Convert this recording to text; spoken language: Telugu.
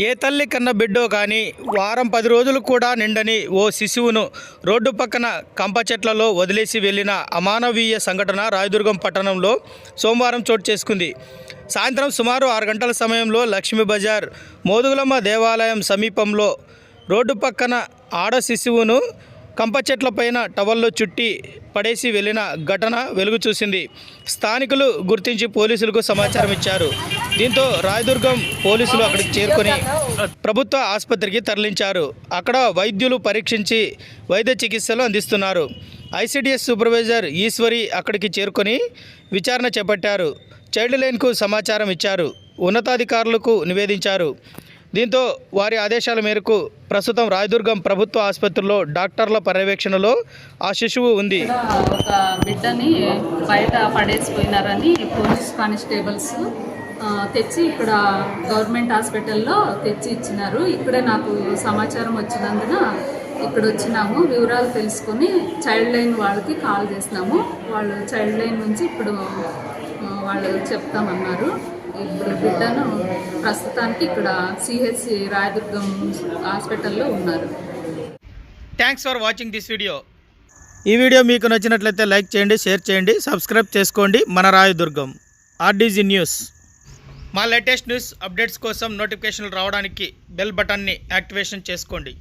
ఏ తల్లి కన్న బిడ్డో కానీ వారం పది రోజులు కూడా నిండని ఓ శిశువును రోడ్డు పక్కన కంప చెట్లలో వదిలేసి వెళ్ళిన అమానవీయ సంఘటన రాయదుర్గం పట్టణంలో సోమవారం చోటు చేసుకుంది. సాయంత్రం సుమారు ఆరు గంటల సమయంలో లక్ష్మీ బజార్ మోదుగులమ్మ దేవాలయం సమీపంలో రోడ్డు పక్కన ఆడ శిశువును కంప చెట్ల పైన టవల్లో చుట్టి పడేసి వెళ్ళిన ఘటన వెలుగు చూసింది స్థానికులు గుర్తించి పోలీసులకు సమాచారం ఇచ్చారు. దీంతో రాయదుర్గం పోలీసులు అక్కడికి చేరుకొని ప్రభుత్వ ఆసుపత్రికి తరలించారు. అక్కడ వైద్యులు పరీక్షించి వైద్య చికిత్సలు అందిస్తున్నారు. ఐసిడిఎస్ సూపర్వైజర్ ఈశ్వరి అక్కడికి చేరుకొని విచారణ చేపట్టారు. చైల్డ్ లైన్కు సమాచారం ఇచ్చారు. ఉన్నతాధికారులకు నివేదించారు. దీంతో వారి ఆదేశాల మేరకు ప్రస్తుతం రాయదుర్గం ప్రభుత్వ ఆసుపత్రిలో డాక్టర్ల పర్యవేక్షణలో ఆ శిశువు ఉంది. ఒక బిడ్డని బయట పడేసిపోయినారని పోలీస్ కానిస్టేబుల్స్ తెచ్చి ఇక్కడ గవర్నమెంట్ హాస్పిటల్లో తెచ్చి ఇచ్చినారు. ఇక్కడే నాకు సమాచారం వచ్చినందున ఇక్కడ వచ్చినాము. వివరాలు తెలుసుకొని చైల్డ్ లైన్ వాళ్ళకి కాల్ చేసినాము. వాళ్ళు చైల్డ్ లైన్ నుంచి ఇప్పుడు వాళ్ళు చెప్తామన్నారు. ఇప్పుడు బిడ్డను ప్రస్తుతానికి ఇక్కడ సిహెచ్సి రాయదుర్గం హాస్పిటల్లో ఉన్నారు. Thanks for watching this video ఈ వీడియో మీకు నచ్చినట్లయితే లైక్ చేయండి షేర్ చేయండి సబ్స్క్రైబ్ చేసుకోండి. మన రాయదుర్గం ఆర్డీజీ న్యూస్ మా లేటెస్ట్ న్యూస్ అప్డేట్స్ కోసం నోటిఫికేషన్లు రావడానికి బెల్ బటన్ని యాక్టివేషన్ చేసుకోండి.